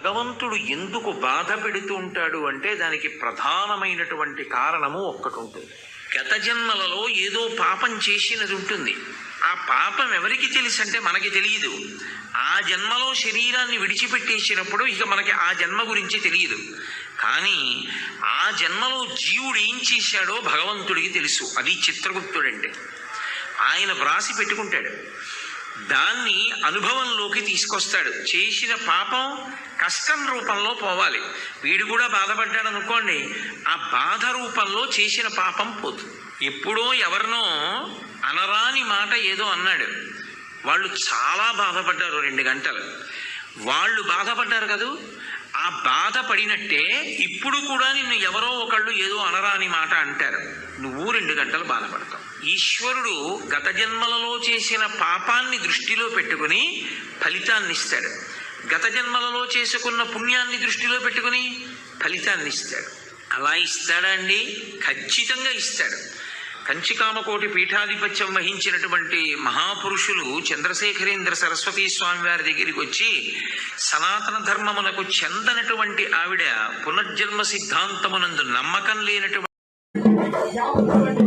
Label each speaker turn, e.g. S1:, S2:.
S1: భగవంతుడు ఎందుకు బాధ పెడుతూ ఉంటాడు అంటే దానికి ప్రధానమైనటువంటి కారణము ఒక్కటి ఉంటుంది. గత జన్మలలో ఏదో పాపం చేసినది ఉంటుంది. ఆ పాపం ఎవరికి తెలుసు అంటే మనకి తెలియదు. ఆ జన్మలో శరీరాన్ని విడిచిపెట్టేసినప్పుడు ఇక మనకి ఆ జన్మ గురించి తెలియదు. కానీ ఆ జన్మలో జీవుడు ఏం చేశాడో భగవంతుడికి తెలుసు. అది చిత్రగుప్తుడంటే. ఆయన వ్రాసి పెట్టుకుంటాడు. దాన్ని అనుభవంలోకి తీసుకొస్తాడు. చేసిన పాపం కష్టం రూపంలో పోవాలి. వీడు కూడా బాధపడ్డాడు అనుకోండి ఆ బాధ రూపంలో చేసిన పాపం పోతుంది ఎప్పుడో ఎవరినో అనరాని మాట ఏదో అన్నాడు. వాళ్ళు చాలా బాధపడ్డారు రెండు గంటలు. వాళ్ళు బాధపడ్డారు కదూ? ఆ బాధపడినట్టే ఇప్పుడు కూడా నిన్ను ఎవరో ఒకళ్ళు ఏదో అనరాని మాట అంటారు. నువ్వు రెండు గంటలు బాధపడతావు. ఈశ్వరుడు గత జన్మలలో చేసిన పాపాన్ని దృష్టిలో పెట్టుకుని ఫలితాన్ని ఇస్తాడు గత జన్మలలో చేసుకున్న పుణ్యాన్ని దృష్టిలో పెట్టుకుని ఫలితాన్ని ఇస్తాడు అలా ఇస్తాడా అండి? ఖచ్చితంగా ఇస్తాడు. కంచికామకోటి పీఠాధిపత్యం వహించినటువంటి మహాపురుషులు చంద్రశేఖరేంద్ర సరస్వతీ స్వామి వారి దగ్గరికి వచ్చి సనాతన ధర్మమునకు చెందనటువంటి ఆవిడ పునర్జన్మ సిద్ధాంతమునందు నమ్మకం లేనటువంటి
S2: Ялт көрөт.